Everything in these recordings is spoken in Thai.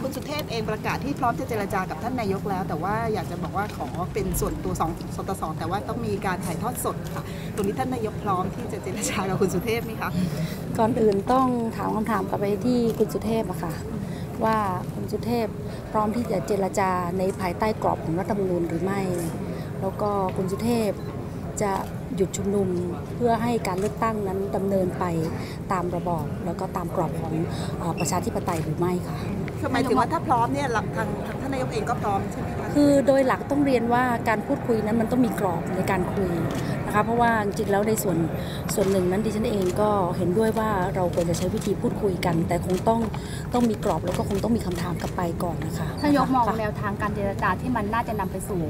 คุณสุเทพเองประกาศที่พร้อมจะเจรจากับท่านนายกแล้ว แต่ว่าอยากจะบอกว่าขอเป็นส่วนตัวสองสตสองแต่ว่าต้องมีการถ่ายทอดสดค่ะตรงนี้ท่านนายกพร้อมที่จะเจรจากับคุณสุเทพไหมคะก่อนอื่นต้องถามคำถามกลับไปที่คุณสุเทพอะค่ะ ว่าคุณสุเทพพร้อมที่จะเจรจาในภายใต้กรอบของรัฐธรรมนูญหรือไม่ แล้วก็คุณสุเทพจะหยุดชุมนุมเพื่อให้การเลือกตั้งนั้นดำเนินไปตามระบอบแล้วก็ตามกรอบของอประชาธิปไตยหรือไม่ค่ะ คือหมายถึงว่าถ้าพร้อมเนี่ยหลักทางทางท่านนายกเองก็พร้อมใช่ไหมคะคือโดยหลักต้องเรียนว่าการพูดคุยนั้นมันต้องมีกรอบในการคุยนะคะเพราะว่าจริงๆแล้วในส่วนส่วนหนึ่งนั้นดิฉันเองก็เห็นด้วยว่าเราควรจะใช้วิธีพูดคุยกัน แต่คงต้องต้องมีกรอบแล้วก็คงต้องมีคำถามกลับไปก่อนนะคะถ้ายกมองค่ะแนวทางการเจรจาที่มันน่าจะนำไปสู่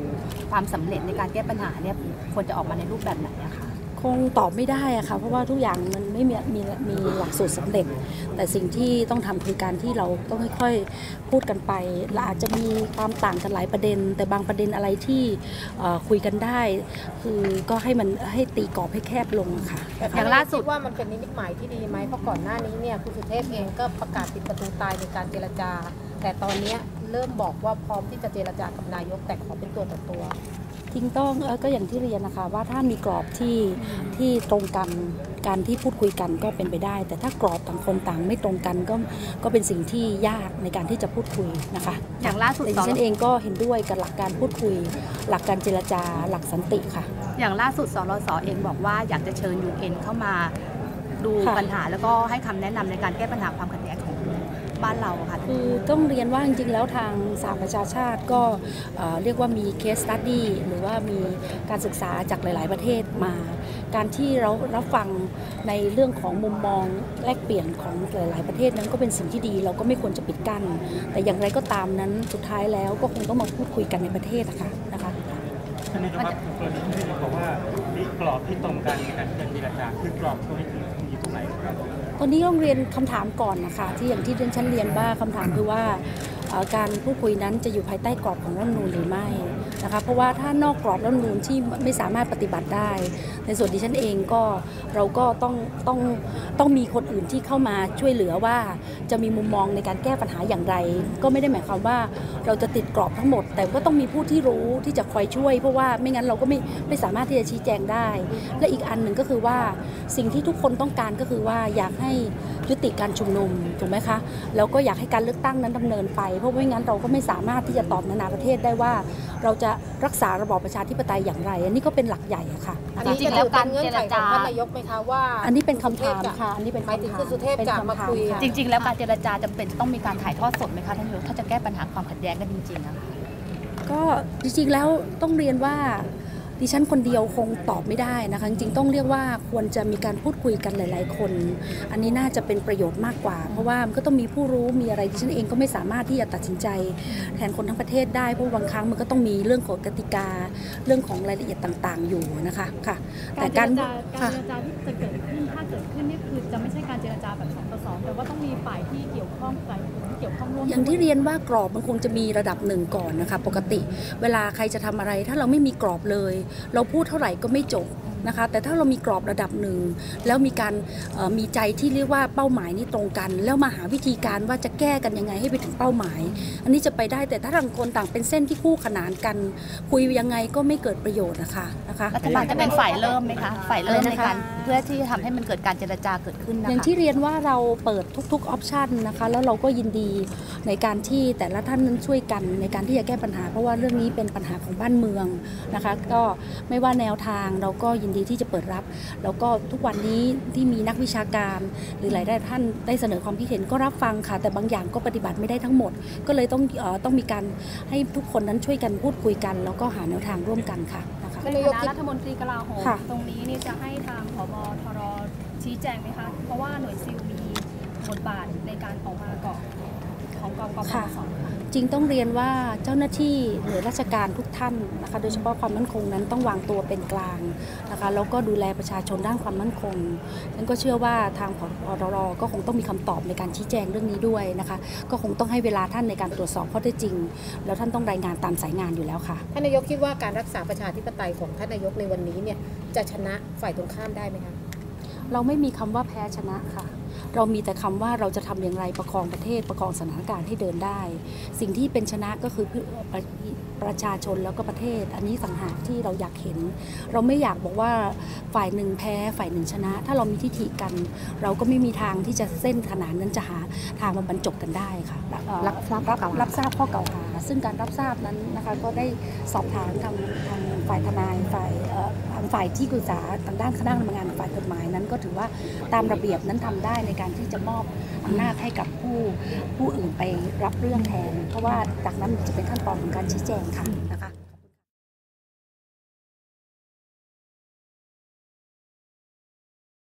ความสำเร็จในการแก้ปัญหาเนี่ยควรจะออกมาในรูปแบบไหนอะคะ คงตอบไม่ได้อะค่ะเพราะว่าทุกอย่างมันไม่มีมีมีหลักสูตรสำเร็จ แต่สิ่งที่ต้องทำคือการที่เราต้องค่อยๆพูดกันไปและอาจจะมีความต่างกันหลายประเด็น แต่บางประเด็นอะไรที่เอ่อคุยกันได้ คือก็ให้มันให้ตีกรอบให้แคบลงอะค่ะอย่างล่าสุดคิว่ามันเป็นนิมิตหมายที่ดีไหมเพราะก่อนหน้านี้เนี่ยคุณสุเทพเองก็ประกาศปิดประตูตายในการเจรจา แต่ตอนเนี้ยเริ่มบอกว่าพร้อมที่จะเจรจากับนายกแต่ขอเป็นตัวต่อตัว จริงต้องเอ่อก็อย่างที่เรียนนะคะว่าถ้ามีกรอบที่ที่ตรงกันการที่พูดคุยกันก็เป็นไปได้ แต่ถ้ากรอบต่างคนต่างไม่ตรงกันก็ก็เป็นสิ่งที่ยากในการที่จะพูดคุยนะคะอย่างล่าสุดแต่สดิองฉันเองก็เห็นด้วยกับหลักการพูดคุย หลักการเจรจาหลักสันติค่ะ อย่างล่าสุดสรสเองบอกว่าอยากจะเชิญ UN เข้ามาดูค่ะปัญหาแล้วก็ให้คำแนะนำในการแก้ปัญหาความขัดแย้งของ บ้านเราอะค่ะคือต้องเรียนว่าจริงๆแล้วทางสหประชาชาติก็เอ่อเรียกว่ามีเคสตัดดี้หรือว่ามีการศึกษาจากหลาย ๆ ประเทศมา การที่เรารับฟังในเรื่องของมุมมองแลกเปลี่ยนของหลาย ๆ ประเทศนั้นก็เป็นสิ่งที่ดี เราก็ไม่ควรจะปิดกั้น แต่อย่างไรก็ตามนั้นสุดท้ายแล้วก็คงต้องมาพูดคุยกันในประเทศนะคะนะคะท่านนายกครับกรณีที่นายกบอกว่ามีกรอบที่ตรงกันในการที่จะเจรจาคือกรอบตรงนี้คืออยู่ตรงไหนครับ ตอนนี้ต้องเรียนคำถามก่อนนะคะที่อย่างที่เรียนชั้นเรียนว่าคำถามคือว่า การพูดคุยนั้นจะอยู่ภายใต้กรอบของรัฐธรรมนูญหรือไม่นะคะเพราะว่าถ้านอกกรอบรัฐธรรมนูญที่ไม่สามารถปฏิบัติได้ ในส่วนดิฉันเองก็เราก็ต้องต้องต้องมีคนอื่นที่เข้ามาช่วยเหลือว่าจะมีมุมมองในการแก้ปัญหาอย่างไร ก็ไม่ได้หมายความว่าเราจะติดกรอบทั้งหมด แต่ก็ต้องมีผู้ที่รู้ที่จะคอยช่วย เพราะว่าไม่งั้นเราก็ไม่ไม่สามารถที่จะชี้แจงได้ และอีกอันหนึ่งก็คือว่าสิ่งที่ทุกคนต้องการก็คือว่าอยากให้ยุติการชุมนุมถูกไหมคะแล้วก็อยากให้การเลือกตั้งนั้นดำเนินไปเพราะไม่งั้นเราก็ไม่สามารถที่จะตอบนานาประเทศได้ว่า เราจะรักษาระบอบประชาธิปไตยอย่างไร อันนี้ก็เป็นหลักใหญ่อะค่ะอันนี้จริจะงๆแล้ถืวอเป็นเงื่อนไขการของเจรจาท่านนายกไหมคะว่า อันนี้เป็นคำถามณสุทพจค่ะอันนี้เป็นหมายถึงคำถามคุณสุเทพเป็นจะคำถมาคุยจริง ๆ แล้วการเจรจาจำเป็นต้องมีการถ่ายทอดสดไหมคะท่านนายกถ้าจะแก้ปัญหาความขัดแย้งกันจริงๆอะค่ะก็จริงๆแล้วต้องเรียนว่า ดิฉันคนเดียวคงตอบไม่ได้นะคะ จริงๆต้องเรียกว่าควรจะมีการพูดคุยกันหลาย ๆ คน อันนี้น่าจะเป็นประโยชน์มากกว่า เพราะว่ามันก็ต้องมีผู้รู้มีอะไรดิฉันเองก็ไม่สามารถที่จะตัดสินใจ แทนคนทั้งประเทศได้เพราะบางครั้งมันก็ต้องมีเรื่องของกติกาเรื่องของรายละเอียดต่าง ๆ อยู่นะคะค่ะ แต่การการเจรจาการเจรจาที่จะเกิดขึ้นถ้าเกิดขึ้นนี่คือจะไม่ใช่การเจรจาแบบสองต่อสองแต่ว่าต้องมีฝ่ายที่เกี่ยวข้องฝ่ายที่เกี่ยวข้องร่วมอย่างที่ด้วยเรียนว่ากรอบมันคงจะมีระดับหนึ่งก่อนนะคะ ปกติ เวลาใครจะทำอะไรถ้าเราไม่มีกรอบเลยเราพูดเท่าไหร่ก็ไม่จบนะคะแต่ถ้าเรามีกรอบระดับหนึ่ง แล้วมีการมีใจที่เรียกว่าเป้าหมายนี้ตรงกัน แล้วมาหาวิธีการว่าจะแก้กันยังไงให้ไปถึงเป้าหมาย อันนี้จะไปได้แต่ถ้าต่างคนต่างเป็นเส้นที่คู่ขนานกัน คุยยังไงก็ไม่เกิดประโยชน์นะคะนะคะรัฐบาลจะเป็นฝ่ายเริ่มไหมคะฝ่ายเริ่มในการ เพื่อที่จะทำให้มันเกิดการเจรจาเกิดขึ้นนะคะอย่างที่เรียนว่าเราเปิดทุกๆออปชันนะคะแล้วเราก็ยินดีในการที่แต่ละท่านนั้นช่วยกันในการที่จะแก้ปัญหา เพราะว่าเรื่องนี้เป็นปัญหาของบ้านเมืองนะคะ ก็ไม่ว่าแนวทางเราก็ยินดีที่จะเปิดรับ แล้วก็ทุกวันนี้ที่มีนักวิชาการ หรือหลายท่านได้เสนอความคิดเห็นก็รับฟังค่ะ แต่บางอย่างก็ปฏิบัติไม่ได้ทั้งหมด ก็เลยต้องออต้องมีการให้ทุกคนนั้นช่วยกันพูดคุยกัน แล้วก็หาแนวทางร่วมกันค่ะ นะคะท่านนายกคคิดณะรัฐมนตรีกลาโหมค่ะตรงนี้นี่จะให้ทางผบทรชี้แจงไหมคะ เพราะว่าหน่วยซิลมีบทบาทในการออกมาเกาะ ของกองกปปสค่ะจริงต้องเรียนว่าเจ้าหน้าที่หน่วยราชการทุกท่านนะคะโดยเฉพาะความมั่นคงนั้นต้องวางตัวเป็นกลางนะคะแล้วก็ดูแลประชาชนด้านความมั่นคงฉันก็เชื่อว่าทางพอรรก็คงต้องมีคำตอบในการชี้แจงเรื่องนี้ด้วยนะคะก็คงต้องให้เวลาท่านในการตรวจสอบข้อเท็จจริง แล้วท่านต้องรายงานตามสายงานอยู่แล้วค่ะท่านนายกคิดว่าการรักษาประชาธิปไตยของท่านนายกในวันนี้เนี่ยจะชนะฝ่ายตรงข้ามได้ไหมคะเราไม่มีคำว่าแพ้ชนะค่ะ เรามีแต่คำว่าเราจะทำอย่างไรประคองประเทศประคองสถานการณ์ให้เดินได้ สิ่งที่เป็นชนะก็คือเพื่อประประชาชนแล้วก็ประเทศ อันนี้สังหากที่เราอยากเห็น เราไม่อยากบอกว่าฝ่ายหนึ่งแพ้ฝ่ายหนึ่งชนะ ถ้าเรามีทิฐิกัน เราก็ไม่มีทางที่จะเส้นขนานนั้นจะหาทางมาบรรจบกันได้ค่ะเอ่อรับทราบข้อกล่าวหารับทราบข้อกล่าวหาซึ่งการรับทราบนั้นนะคะก็ได้สอบถามทางทางฝ่ายทนายฝ่ายเอ่อทางฝ่ายที่ปรึกษาทางด้านคณะกรรมการฝ่ายกฎหมายนั้นก็ถือว่าตามระเบียบนั้นทำได้ในการที่จะมอบอำนาจให้กับผู้ผู้อื่นไปรับเรื่องแทน เพราะว่าจากนั้นจะเป็นขั้นตอนของการชี้แจงค่ะนะคะ